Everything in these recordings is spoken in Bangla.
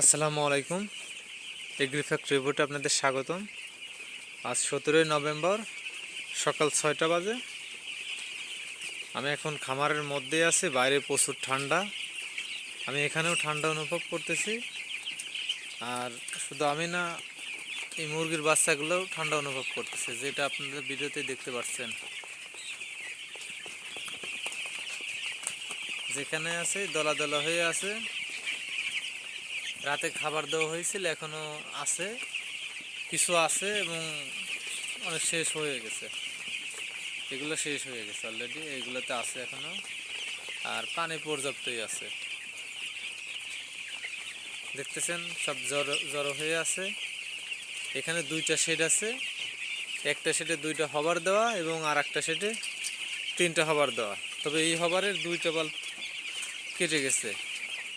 আসসালামু আলাইকুম। এগ্রিফ্যাক্ট রিপোর্টে আপনাদের স্বাগতম। আজ সতেরোই নভেম্বর, সকাল ছয়টা বাজে। আমি এখন খামারের মধ্যে আছি, বাইরে প্রচুর ঠান্ডা। আমি এখানেও ঠান্ডা অনুভব করতেছি। আর শুধু আমি না, এই মুরগির বাচ্চাগুলোও ঠান্ডা অনুভব করতেছে, যেটা আপনাদের ভিডিওতে দেখতে পাচ্ছেন। যেখানে আছে দলা দলা হয়ে আছে। রাতে খাবার দেওয়া হয়েছিল, এখনও আছে, কিছু আছে এবং অনেক শেষ হয়ে গেছে। এগুলো শেষ হয়ে গেছে অলরেডি এগুলোতে আছে এখনও, আর পানি পর্যাপ্তই আছে। দেখতেছেন, সব জড়ো জড়ো হয়ে আছে। এখানে দুইটা শেড আছে, একটা শেডে দুইটা হবার দেওয়া এবং আর একটা শেডে তিনটা হবার দেওয়া। তবে এই হবারের দুইটা বাল্ব কেটে গেছে।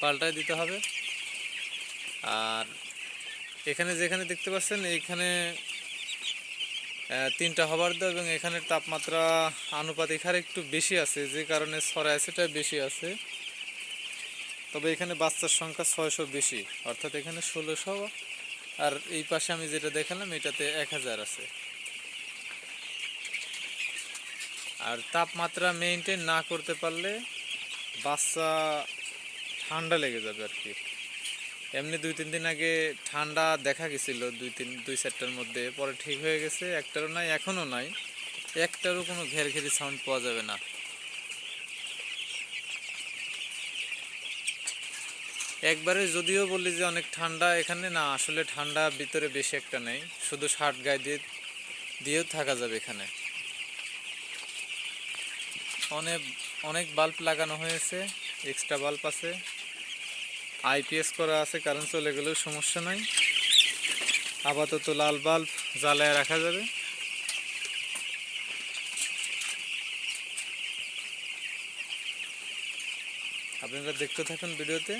পাল্টায় দিতে হবে। আর এখানে যেখানে দেখতে পাচ্ছেন এইখানে আহ, তিনটা হবার দাও এবং এখানে তাপমাত্রা আনুপাতিক হারে একটু বেশি আছে যে কারণে ছড়ায় সেটা বেশি আছে। তবে এখানে বাচ্চার সংখ্যা ছয়শো বেশি অর্থাৎ এখানে ষোলোশো আর এই পাশে আমি যেটা দেখালাম এটাতে এক হাজার আছে। আর তাপমাত্রা মেনটেন না করতে পারলে বাচ্চা ঠান্ডা লেগে যাবে আর কি। এমনি দুই, তিন দিন আগে ঠান্ডা দেখা গেছিল, দুই, তিন, দুই, চারটার মধ্যে। পরে ঠিক হয়ে গেছে, একটারও নাই, এখনও নাই। একটারও কোনো ঘের ঘেরি সাউন্ড পাওয়া যাবে না। একবারে যদিও বলি যে অনেক ঠান্ডা এখানে, না, আসলে ঠান্ডা ভিতরে বেশি একটা নেই। শুধু শার্ট গায়ে দিয়ে, দিয়েও থাকা যাবে এখানে। অনেক অনেক বাল্ব লাগানো হয়েছে এক্সট্রা বাল্ব আছে। আইপিএস করা আছে, কারণ চলে গেলেও সমস্যা নাই। আপাতত লাল বাল্ব জ্বালায় রাখা যাবে। আপনারা দেখতে থাকুন ভিডিওতে।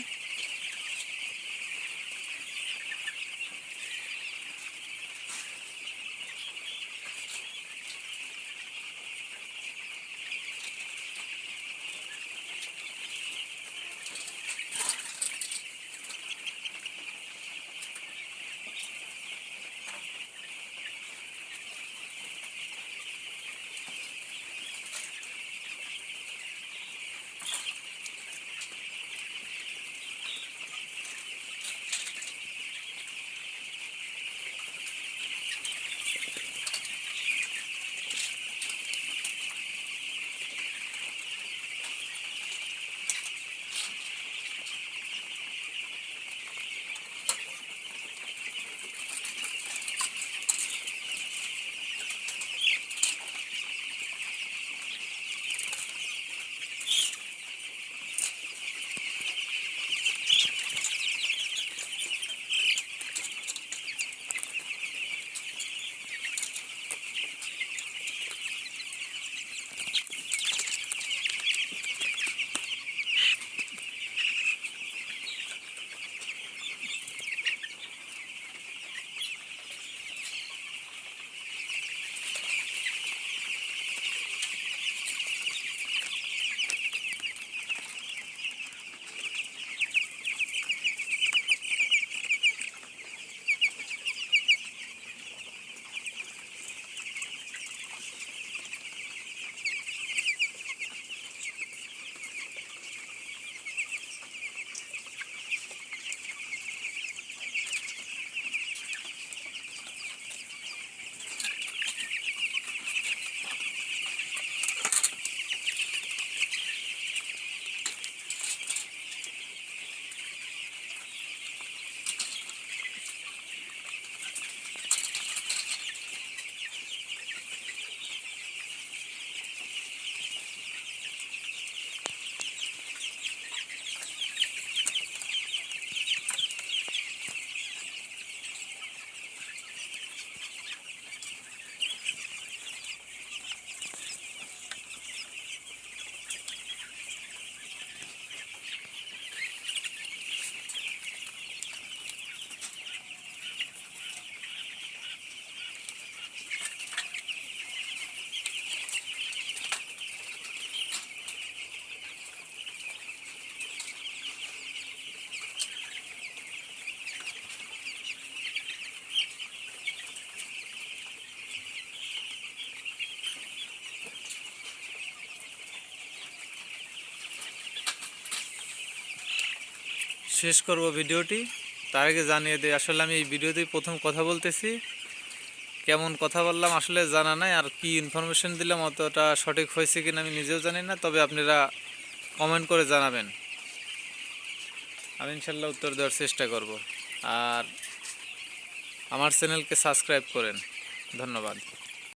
শেষ করব ভিডিওটি। তার আগে জানিয়ে দিই, আসলে আমি এই ভিডিওতেই প্রথম কথা বলতেছি। কেমন কথা বললাম আসলে জানা নাই, আর কি ইনফরমেশন দিলাম, অতটা সঠিক হয়েছে কিনা আমি নিজেও জানি না, তবে আপনারা কমেন্ট করে জানাবেন। আমি ইনশাল্লাহ উত্তর দেওয়ার চেষ্টা করব। আর আমার চ্যানেলকে সাবস্ক্রাইব করেন। ধন্যবাদ।